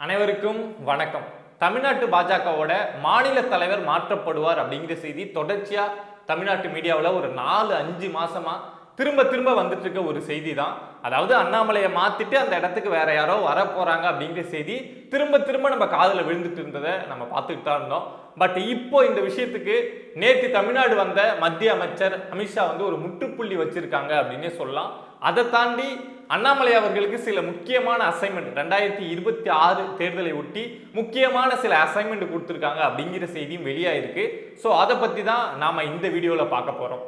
அனைவருக்கும் வணக்கம். தமிழ்நாட்டு பாஜகவோட மாநில தலைவர் மாற்றப்படுவார் அப்படிங்கிற செய்தி தொடர்ச்சியாக தமிழ்நாட்டு மீடியாவில் ஒரு நாலு அஞ்சு மாதமாக திரும்ப திரும்ப வந்துட்டு இருக்க ஒரு செய்தி தான் அதாவது அண்ணாமலையை மாத்திட்டு அந்த இடத்துக்கு வேற யாரோ வர போறாங்க அப்படிங்கிற செய்தி திரும்ப திரும்ப நம்ம காதில் விழுந்துட்டு இருந்ததை நம்ம பார்த்துக்கிட்டு தான் இருந்தோம். பட் இப்போ இந்த விஷயத்துக்கு நேற்று தமிழ்நாடு வந்த மத்திய அமைச்சர் அமித்ஷா வந்து ஒரு முற்றுப்புள்ளி வச்சிருக்காங்க அப்படின்னே சொல்லலாம். அதை தாண்டி அண்ணாமலை அவர்களுக்கு சில முக்கியமான அசைன்மெண்ட் ரெண்டாயிரத்தி இருபத்தி ஆறு தேர்தலை ஒட்டி முக்கியமான சில அசைன்மெண்ட் கொடுத்துருக்காங்க அப்படிங்கிற செய்தியும் வெளியாயிருக்கு. ஸோ அதை பற்றி தான் நாம் இந்த வீடியோவில் பார்க்க போகிறோம்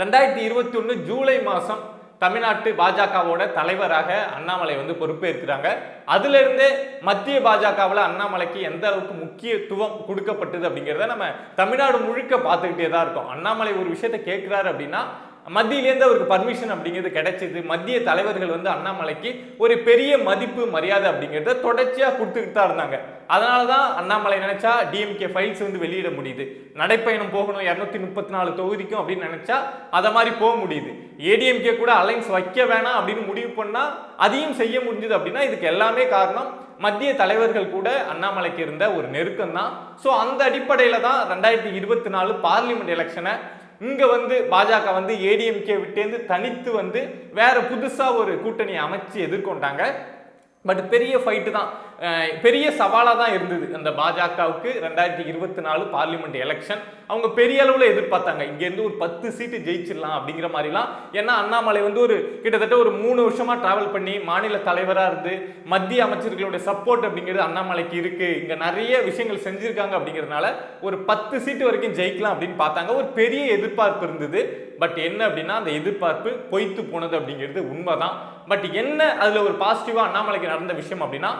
ரெண்டாயிரத்தி இருபத்தி ஒன்று ஜூலை மாதம் தமிழ்நாட்டு பாஜகவோட தலைவராக அண்ணாமலை வந்து பொறுப்பேற்கிறாங்க. அதிலிருந்தே மத்திய பாஜகவில் அண்ணாமலைக்கு எந்த அளவுக்கு முக்கியத்துவம் கொடுக்கப்பட்டது அப்படிங்கிறத நம்ம தமிழ்நாடு முழுக்க பார்த்துக்கிட்டே தான் இருக்கோம். அண்ணாமலை ஒரு விஷயத்த கேட்குறாரு அப்படின்னா மத்தியிலேருந்து அவருக்கு பர்மிஷன் அப்படிங்கிறது கிடைச்சது. மத்திய தலைவர்கள் வந்து அண்ணாமலைக்கு ஒரு பெரிய மதிப்பு மரியாதை அப்படிங்கிறத தொடர்ச்சியாக கொடுத்துக்கிட்டு தான் இருந்தாங்க. அதனால தான் அண்ணாமலை நினைச்சா டிஎம்கே ஃபைல்ஸ் வந்து வெளியிட முடியுது. நடைப்பயணம் போகணும் இரநூத்தி முப்பத்தி நாலு தொகுதிக்கும் அப்படின்னு நினைச்சா அதை மாதிரி போக முடியுது. ஏடிஎம்கே கூட அலைன்ஸ் வைக்க வேணாம் அப்படின்னு முடிவு பண்ணால் அதையும் செய்ய முடிஞ்சது அப்படின்னா இதுக்கு எல்லாமே காரணம் மத்திய தலைவர்கள் கூட அண்ணாமலைக்கு இருந்த ஒரு நெருக்கம் தான் ஸோ அந்த அடிப்படையில் தான் ரெண்டாயிரத்தி இருபத்தி நாலு பார்லிமெண்ட் எலெக்ஷனை இங்கே வந்து பாஜக வந்து ஏடிஎம்கே விட்டேந்து தனித்து வந்து வேற புதுசாக ஒரு கூட்டணி அமைச்சு எதிர்கொண்டாங்க. பட் பெரிய ஃபைட்டு தான். பெரிய சவாலாக தான் இருந்தது. அந்த பாஜகவுக்கு ரெண்டாயிரத்தி இருபத்தி நாலு பார்லிமெண்ட் எலெக்ஷன் அவங்க பெரிய அளவில் எதிர்பார்த்தாங்க. இங்கேருந்து ஒரு பத்து சீட்டு ஜெயிச்சிடலாம் அப்படிங்கிற மாதிரிலாம். ஏன்னா அண்ணாமலை வந்து ஒரு கிட்டத்தட்ட ஒரு மூணு வருஷமாக ட்ராவல் பண்ணி மாநில தலைவராக இருந்து மத்திய அமைச்சர்களுடைய சப்போர்ட் அப்படிங்கிறது அண்ணாமலைக்கு இருக்குது இங்கே நிறைய விஷயங்கள் செஞ்சுருக்காங்க அப்படிங்கிறதுனால ஒரு பத்து சீட்டு வரைக்கும் ஜெயிக்கலாம் அப்படின்னு பார்த்தாங்க. ஒரு பெரிய எதிர்பார்ப்பு இருந்தது. பட் என்ன அப்படின்னா அந்த எதிர்பார்ப்பு பொய்த்து போனது அப்படிங்கிறது உண்மைதான். பட் என்ன அதில் ஒரு பாசிட்டிவாக அண்ணாமலைக்கு நடந்த விஷயம் அப்படின்னா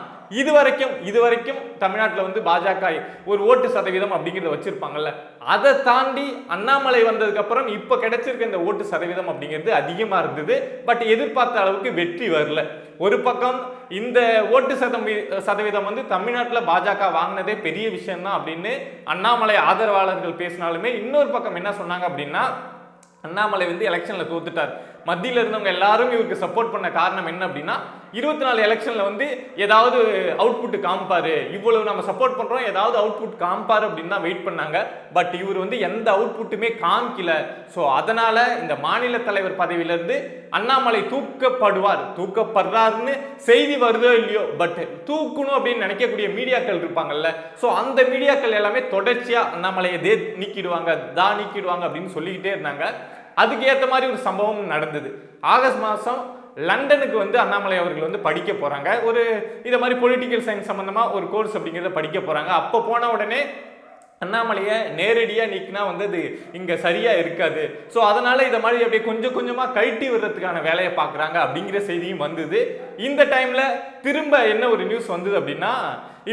இது வரைக்கும் இது வரைக்கும் தமிழ்நாட்டில் வந்து பாஜக ஒரு ஓட்டு சதவீதம் அப்படிங்கிறத வச்சுருப்பாங்கல்ல. அதை தாண்டி அண்ணாமலை வந்ததுக்கப்புறம் இப்போ கிடைச்சிருக்க இந்த ஓட்டு சதவீதம் அப்படிங்கிறது அதிகமாக இருந்தது. பட் எதிர்பார்த்த அளவுக்கு வெற்றி வரல. ஒரு பக்கம் இந்த ஓட்டு சதவீ சதவீதம் வந்து தமிழ்நாட்டில் பாஜக வாங்கினதே பெரிய விஷயம் தான் அப்படின்னு அண்ணாமலை ஆதரவாளர்கள் பேசினாலுமே இன்னொரு பக்கம் என்ன சொன்னாங்க அப்படின்னா அண்ணாமலை வந்து எலெக்ஷனில் தோத்துட்டார். மத்தியில் இருந்தவங்க எல்லாரும் இவருக்கு சப்போர்ட் பண்ண காரணம் என்ன அப்படின்னா இருபத்தி நாலு எலெக்ஷனில் வந்து ஏதாவது அவுட்புட் காமிப்பாரு. இவ்வளவு நம்ம சப்போர்ட் பண்ணுறோம் ஏதாவது அவுட்புட் காமிப்பாரு அப்படின்னு தான் வெயிட் பண்ணாங்க. பட் இவர் வந்து எந்த அவுட்புட்டுமே காமிக்கல. ஸோ அதனால இந்த மாநில தலைவர் பதவியிலிருந்து அண்ணாமலை தூக்கப்படுவார். தூக்கப்படுறாருன்னு செய்தி வருதோ இல்லையோ பட் தூக்கணும் அப்படின்னு நினைக்கக்கூடிய மீடியாக்கள் இருப்பாங்கல்ல. ஸோ அந்த மீடியாக்கள் எல்லாமே தொடர்ச்சியாக அண்ணாமலையை தே நீக்கிடுவாங்க தா நீக்கிடுவாங்க அப்படின்னு சொல்லிக்கிட்டே இருந்தாங்க. அதுக்கு ஏற்ற மாதிரி ஒரு சம்பவம் நடந்தது. ஆகஸ்ட் மாதம் லண்டனுக்கு வந்து அண்ணாமலை அவர்கள் வந்து படிக்க போகிறாங்க ஒரு இதை மாதிரி பொலிட்டிக்கல் சயின்ஸ் சம்மந்தமாக ஒரு கோர்ஸ் அப்படிங்கிறத படிக்க போகிறாங்க அப்போ போன உடனே அண்ணாமலையை நேரடியாக நீக்கினா வந்து அது இங்கே சரியாக இருக்காது. ஸோ அதனால் இதை மாதிரி அப்படியே கொஞ்சம் கொஞ்சமாக கழட்டி விடுறதுக்கான வேலையை பார்க்குறாங்க அப்படிங்கிற செய்தியும் வந்தது. இந்த டைமில் திரும்ப என்ன ஒரு நியூஸ் வந்தது அப்படின்னா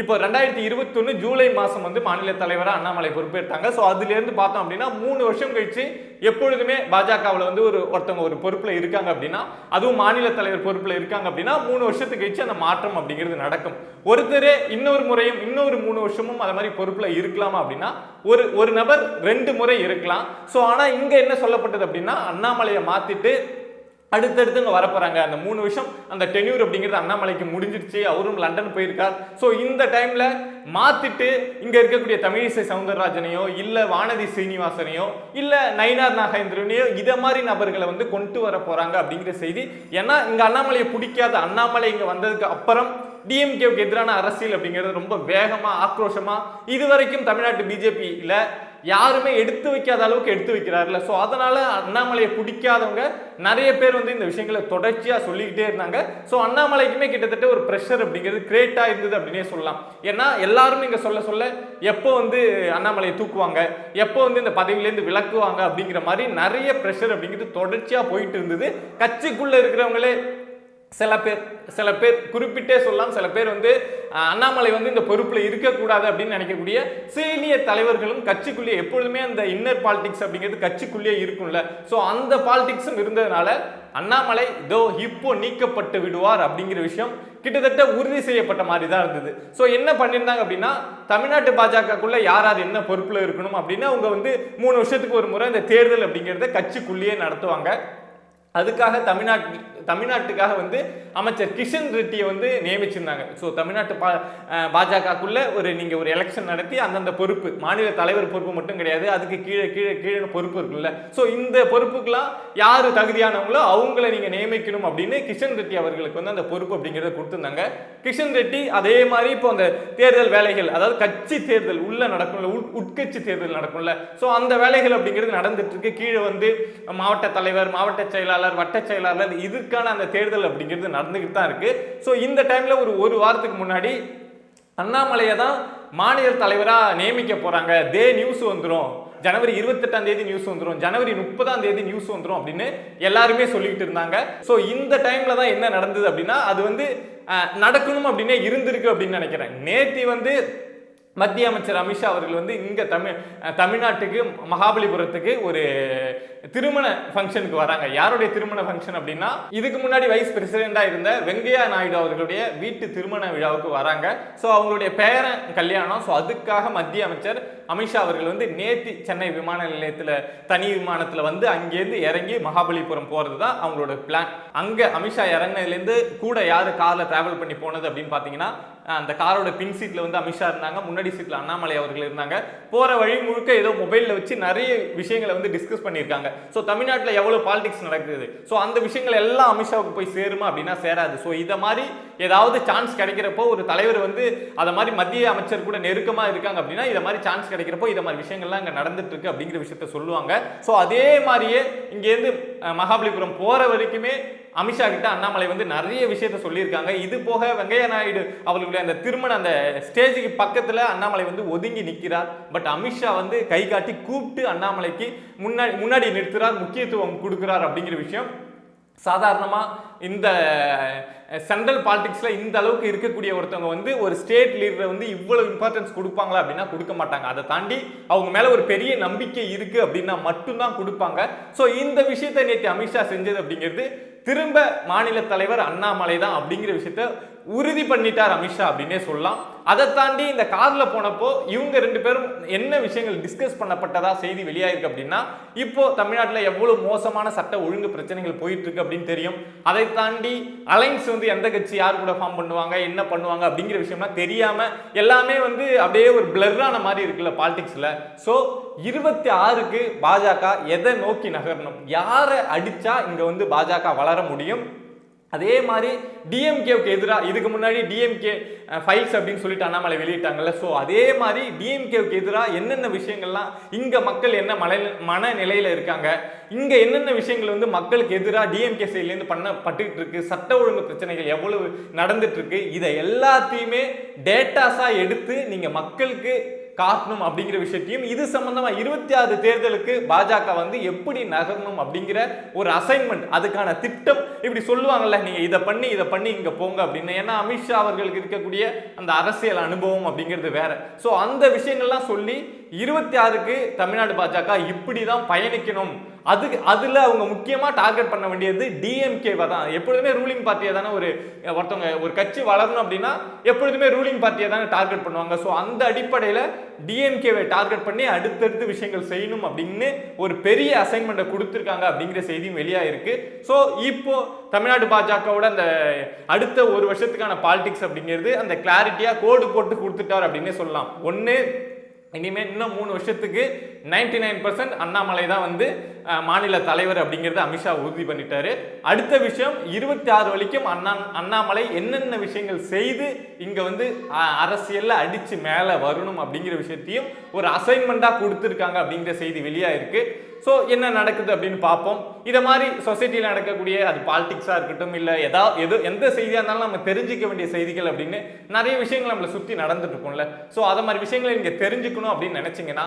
இப்போ ரெண்டாயிரத்தி இருபத்தொன்று ஜூலை மாதம் வந்து மாநில தலைவராக அண்ணாமலை பொறுப்பேற்றாங்க. ஸோ அதுலேருந்து பார்த்தோம் அப்படின்னா மூணு வருஷம் கழிச்சு எப்பொழுதுமே பாஜகவில் வந்து ஒரு ஒருத்தவங்க ஒரு பொறுப்பில் இருக்காங்க அப்படின்னா அதுவும் மாநில தலைவர் பொறுப்பில் இருக்காங்க அப்படின்னா மூணு வருஷத்துக்கு கழிச்சு அந்த மாற்றம் அப்படிங்கிறது நடக்கும். ஒருத்தரே இன்னொரு முறையும் இன்னொரு மூணு வருஷமும் அது மாதிரி பொறுப்பில் இருக்கலாமா அப்படின்னா ஒரு ஒரு நபர் ரெண்டு முறை இருக்கலாம். ஸோ ஆனால் இங்கே என்ன சொல்லப்பட்டது அப்படின்னா அண்ணாமலையை மாற்றிட்டு அடுத்தடுத்து இங்கே வரப்போகிறாங்க அந்த மூணு வருஷம் அந்த டென்யூர் அப்படிங்கிறது அண்ணாமலைக்கு முடிஞ்சிருச்சு. அவரும் லண்டன் போயிருக்கார். ஸோ இந்த டைமில் மாற்றிட்டு இங்கே இருக்கக்கூடிய தமிழிசை சவுந்தரராஜனையோ இல்லை வானதி சீனிவாசனையோ இல்லை நயினார் நாகேந்திரனையோ இதை மாதிரி நபர்களை வந்து கொண்டு வர போகிறாங்க அப்படிங்கிற செய்தி. ஏன்னா இங்கே அண்ணாமலையை பிடிக்காத அண்ணாமலை இங்கே வந்ததுக்கு அப்புறம் டிஎம்கேவுக்கு எதிரான அரசியல் அப்படிங்கிறது ரொம்ப வேகமாக ஆக்ரோஷமா இது வரைக்கும் தமிழ்நாட்டு பிஜேபியில் யாருமே எடுத்து வைக்காத அளவுக்கு எடுத்து வைக்கிறாருல ஸோ அதனால் அண்ணாமலையை பிடிக்காதவங்க நிறைய பேர் வந்து இந்த விஷயங்களை தொடர்ச்சியாக சொல்லிக்கிட்டே இருந்தாங்க. ஸோ அண்ணாமலைக்குமே கிட்டத்தட்ட ஒரு ப்ரெஷர் அப்படிங்கிறது கிரேட்டாக இருந்தது அப்படின்னே சொல்லலாம். ஏன்னா எல்லாருமே இங்கே சொல்ல சொல்ல எப்போ வந்து அண்ணாமலையை தூக்குவாங்க? எப்போ வந்து இந்த பதவியிலேருந்து விளக்குவாங்க அப்படிங்கிற மாதிரி நிறைய ப்ரெஷர் அப்படிங்கிறது தொடர்ச்சியாக போயிட்டு இருந்தது. கட்சிக்குள்ளே இருக்கிறவங்களே சில பேர் சில பேர் குறிப்பிட்டே சொல்லலாம். சில பேர் வந்து அண்ணாமலை வந்து இந்த பொறுப்பில் இருக்கக்கூடாது அப்படின்னு நினைக்கக்கூடிய சீனியர் தலைவர்களும் கட்சிக்குள்ளேயே எப்பொழுதுமே அந்த இன்னர் பாலிடிக்ஸ் அப்படிங்கிறது கட்சிக்குள்ளேயே இருக்கும்ல. ஸோ அந்த பாலிடிக்ஸும் இருந்ததுனால அண்ணாமலை இதோ இப்போ நீக்கப்பட்டு விடுவார் அப்படிங்கிற விஷயம் கிட்டத்தட்ட உறுதி செய்யப்பட்ட மாதிரி தான் இருந்தது. ஸோ என்ன பண்ணியிருந்தாங்க அப்படின்னா தமிழ்நாட்டு பாஜகக்குள்ளே யார் யார் என்ன பொறுப்பில் இருக்கணும் அப்படின்னா அவங்க வந்து மூணு வருஷத்துக்கு ஒரு முறை இந்த தேர்தல் அப்படிங்கிறத கட்சிக்குள்ளேயே நடத்துவாங்க. அதுக்காக தமிழ்நாட் தமிழ்நாட்டுக்காக வந்து அமைச்சர் கிஷன் ரெட்டியை வந்து நியமிச்சிருந்தாங்க. ஸோ தமிழ்நாட்டு பா பாஜகக்குள்ள ஒரு நீங்கள் ஒரு எலெக்ஷன் நடத்தி அந்தந்த பொறுப்பு மாநில தலைவர் பொறுப்பு மட்டும் கிடையாது அதுக்கு கீழே கீழே கீழே பொறுப்பு இருக்குல்ல. ஸோ இந்த பொறுப்புக்கெல்லாம் யார் தகுதியானவங்களோ அவங்கள நீங்கள் நியமிக்கணும் அப்படின்னு கிஷன் ரெட்டி அவர்களுக்கு வந்து அந்த பொறுப்பு அப்படிங்கிறத கொடுத்துருந்தாங்க. கிஷன் ரெட்டி அதே மாதிரி இப்போ அந்த தேர்தல் வேலைகள் அதாவது கட்சி தேர்தல் உள்ள நடக்கும்ல உட்- உட்கட்சி தேர்தல் நடக்கும்ல. ஸோ அந்த வேலைகள் அப்படிங்கிறது நடந்துட்டு இருக்கு. கீழே வந்து மாவட்ட தலைவர் மாவட்ட செயலாளர் வட்ட செயலாளர் இதுக்கான அந்த தேர்தல் அப்படிங்கிறது நடந்துக்கிட்டு தான் இருக்கு. ஸோ இந்த டைம்ல ஒரு ஒரு வாரத்துக்கு முன்னாடி அண்ணாமலையை தான் மாநில தலைவராக நியமிக்க போறாங்க. தே நியூஸ் வந்துடும் ஜனவரி இருபத்தெட்டாம் தேதி நியூஸ் வந்துடும் ஜனவரி முப்பதாம் தேதி நியூஸ் வந்துடும் அப்படின்னு எல்லாருமே சொல்லிக்கிட்டு இருந்தாங்க. ஸோ இந்த டைம்ல தான் என்ன நடந்தது அப்படின்னா அது வந்து நடக்கணும் அப்படின்னே இருந்திருக்கு அப்படின்னு நினைக்கிறேன். நேத்தி வந்து மத்திய அமைச்சர் அமித்ஷா அவர்கள் வந்து இங்கே தமிழ் தமிழ்நாட்டுக்கு மகாபலிபுரத்துக்கு ஒரு திருமண ஃபங்க்ஷனுக்கு வராங்க. யாருடைய திருமண ஃபங்க்ஷன் அப்படின்னா இதுக்கு முன்னாடி வைஸ் பிரசிடெண்டா இருந்த வெங்கையா நாயுடு அவர்களுடைய வீட்டு திருமண விழாவுக்கு வராங்க. ஸோ அவங்களுடைய பேரன் கல்யாணம். ஸோ அதுக்காக மத்திய அமைச்சர் அமித்ஷா அவர்கள் வந்து நேற்று சென்னை விமான நிலையத்தில் தனி விமானத்தில் வந்து அங்கேருந்து இறங்கி மகாபலிபுரம் போகிறது தான் அவங்களோட பிளான் அங்கே அமித்ஷா இறங்கினதுலேருந்து கூட யார் காரில் ட்ராவல் பண்ணி போனது அப்படின்னு பார்த்தீங்கன்னா அந்த காரோட பின் சீட்டில் வந்து அமித்ஷா இருந்தாங்க. முன்னாடி சீட்டில் அண்ணாமலை அவர்கள் இருந்தாங்க. போகிற வழி முழுக்க ஏதோ மொபைலில் வச்சு நிறைய விஷயங்களை வந்து டிஸ்கஸ் பண்ணியிருக்காங்க. ஸோ தமிழ்நாட்டில் எவ்வளோ பாலிடிக்ஸ் நடக்குது? ஸோ அந்த விஷயங்கள் எல்லாம் அமித்ஷாவுக்கு போய் சேருமா அப்படின்னா சேராது. ஸோ இதை மாதிரி ஏதாவது சான்ஸ் கிடைக்கிறப்போ ஒரு தலைவர் வந்து அதை மாதிரி மத்திய அமைச்சர் கூட நெருக்கமாக இருக்காங்க அப்படின்னா இதை மாதிரி சான்ஸ் கிடைக்கிறப்போ இதை மாதிரி விஷயங்கள்லாம் அங்கே நடந்துட்டு இருக்கு அப்படிங்கிற விஷயத்த சொல்லுவாங்க. ஸோ அதே மாதிரியே இங்கேருந்து மகாபலிபுரம் போகிற வரைக்குமே அமித்ஷா கிட்ட அண்ணாமலை வந்து நிறைய விஷயத்த சொல்லியிருக்காங்க. இது போக வெங்கையா நாயுடு அவர்களுடைய அந்த திருமண அந்த ஸ்டேஜுக்கு பக்கத்தில் அண்ணாமலை வந்து ஒதுங்கி நிற்கிறார் பட் அமித்ஷா வந்து கை காட்டி கூப்பிட்டு அண்ணாமலைக்கு முன்னாடி முன்னாடி நிறுத்துறார் முக்கியத்துவம் கொடுக்கிறார் அப்படிங்கிற விஷயம் சாதாரணமாக இந்த சென்ட்ரல் பாலிடிக்ஸில் இந்த அளவுக்கு இருக்கக்கூடிய ஒருத்தவங்க வந்து ஒரு ஸ்டேட் லீடரை வந்து இவ்வளோ இம்பார்ட்டன்ஸ் கொடுப்பாங்களா அப்படின்னா கொடுக்க மாட்டாங்க. அதை தாண்டி அவங்க மேலே ஒரு பெரிய நம்பிக்கை இருக்குது அப்படின்னா மட்டும்தான் கொடுப்பாங்க. ஸோ இந்த விஷயத்தை நேற்று அமித்ஷா செஞ்சது அப்படிங்கிறது திரும்ப மாநில தலைவர் அண்ணாமலை தான் அப்படிங்கிற விஷயத்த உறுதி பண்ணிட்டார் அமித்ஷா அப்படின்னே சொல்லலாம். அதை தாண்டி இந்த காரில் போனப்போ இவங்க ரெண்டு பேரும் என்ன விஷயங்கள் டிஸ்கஸ் பண்ணப்பட்டதா செய்தி வெளியாயிருக்கு அப்படின்னா இப்போ தமிழ்நாட்டில் எவ்வளவு மோசமான சட்ட ஒழுங்கு பிரச்சனைகள் போயிட்டு இருக்கு அப்படின்னு தெரியும். அதை தாண்டி அலைன்ஸ் வந்து எந்த கட்சி யார் கூட ஃபார்ம் பண்ணுவாங்க என்ன பண்ணுவாங்க அப்படிங்கிற விஷயம்லாம் தெரியாம எல்லாமே வந்து அப்படியே ஒரு பிளர்ரான மாதிரி இருக்குல்ல பாலிடிக்ஸில் ஸோ இருபத்தி ஆறுக்கு பாஜக எதை நோக்கி நகரணும்? யாரை அடிச்சா இங்க வந்து பாஜக வளர முடியும்? அதே மாதிரி டிஎம்கேவுக்கு எதிராக இதுக்கு முன்னாடி டிஎம்கே ஃபைல்ஸ் அப்படின்னு சொல்லிட்டு அண்ணாமலை வெளியிட்டாங்கல்ல. ஸோ அதே மாதிரி டிஎம்கேவுக்கு எதிராக என்னென்ன விஷயங்கள்லாம் இங்கே மக்கள் என்ன மன மனநிலையில் இருக்காங்க? இங்கே என்னென்ன விஷயங்கள் வந்து மக்களுக்கு எதிராக டிஎம்கே சைட்லேருந்து பண்ணப்பட்டுக்கிட்டு இருக்கு சட்ட ஒழுங்கு பிரச்சனைகள் எவ்வளவு நடந்துட்டு இருக்கு இதை எல்லாத்தையுமே டேட்டாஸாக எடுத்து நீங்கள் மக்களுக்கு காட்டணும் அப்படிங்கிற விஷயத்தையும் இது சம்பந்தமா இருபத்தி ஆறு தேர்தலுக்கு பாஜக வந்து எப்படி நகரணும் அப்படிங்கிற ஒரு அசைன்மெண்ட் அதுக்கான திட்டம் இப்படி சொல்லுவாங்கல்ல நீங்க இதை பண்ணி இதை பண்ணி இங்க போங்க அப்படின்னு. ஏன்னா அமித்ஷா அவர்களுக்கு இருக்கக்கூடிய அந்த அரசியல் அனுபவம் அப்படிங்கிறது வேற. ஸோ அந்த விஷயங்கள்லாம் சொல்லி இருபத்தி ஆறுக்கு தமிழ்நாடு பாஜக இப்படி தான் பயணிக்கணும். அதுக்கு அதில் அவங்க முக்கியமாக டார்கெட் பண்ண வேண்டியது டிஎம்கேவை தான் எப்பொழுதுமே ரூலிங் பார்ட்டியை தானே ஒரு ஒருத்தவங்க ஒரு கட்சி வளரணும் அப்படின்னா எப்பொழுதுமே ரூலிங் பார்ட்டியை தானே டார்கெட் பண்ணுவாங்க. ஸோ அந்த அடிப்படையில் டிஎம்கேவை டார்கெட் பண்ணி அடுத்தடுத்து விஷயங்கள் செய்யணும் அப்படின்னு ஒரு பெரிய அசைன்மெண்ட்டை கொடுத்துருக்காங்க அப்படிங்கிற செய்தியும் வெளியாகிருக்கு ஸோ இப்போ தமிழ்நாடு பாஜகவோட அந்த அடுத்த ஒரு வருஷத்துக்கான பாலிடிக்ஸ் அப்படிங்கிறது அந்த கிளாரிட்டியாக கோடு போட்டு கொடுத்துட்டார் அப்படின்னே சொல்லலாம். ஒன்று இனிமேல் இன்னும் மூணு வருஷத்துக்கு நைன்டி நைன் பர்சன்ட் அண்ணாமலை தான் வந்து மாநில தலைவர் அப்படிங்கிறத அமித்ஷா உறுதி பண்ணிட்டாரு. அடுத்த விஷயம் இருபத்தி ஆறு வரைக்கும் அண்ணா அண்ணாமலை என்னென்ன விஷயங்கள் செய்து இங்கே வந்து அரசியலில் அடித்து மேலே வரணும் அப்படிங்கிற விஷயத்தையும் ஒரு அசைன்மெண்ட்டாக கொடுத்துருக்காங்க அப்படிங்கிற செய்தி வெளியாயிருக்கு. ஸோ என்ன நடக்குது அப்படின்னு பார்ப்போம். இதை மாதிரி சொசைட்டியில் நடக்கக்கூடிய அது பாலிடிக்ஸாக இருக்கட்டும் இல்லை எதா எது எந்த செய்தியாக இருந்தாலும் நம்ம தெரிஞ்சிக்க வேண்டிய செய்திகள் அப்படின்னு நிறைய விஷயங்கள் நம்மளை சுற்றி நடந்துட்டு இருக்கும்ல. ஸோ அதை மாதிரி விஷயங்களை நீங்கள் தெரிஞ்சுக்கணும் அப்படின்னு நினச்சிங்கன்னா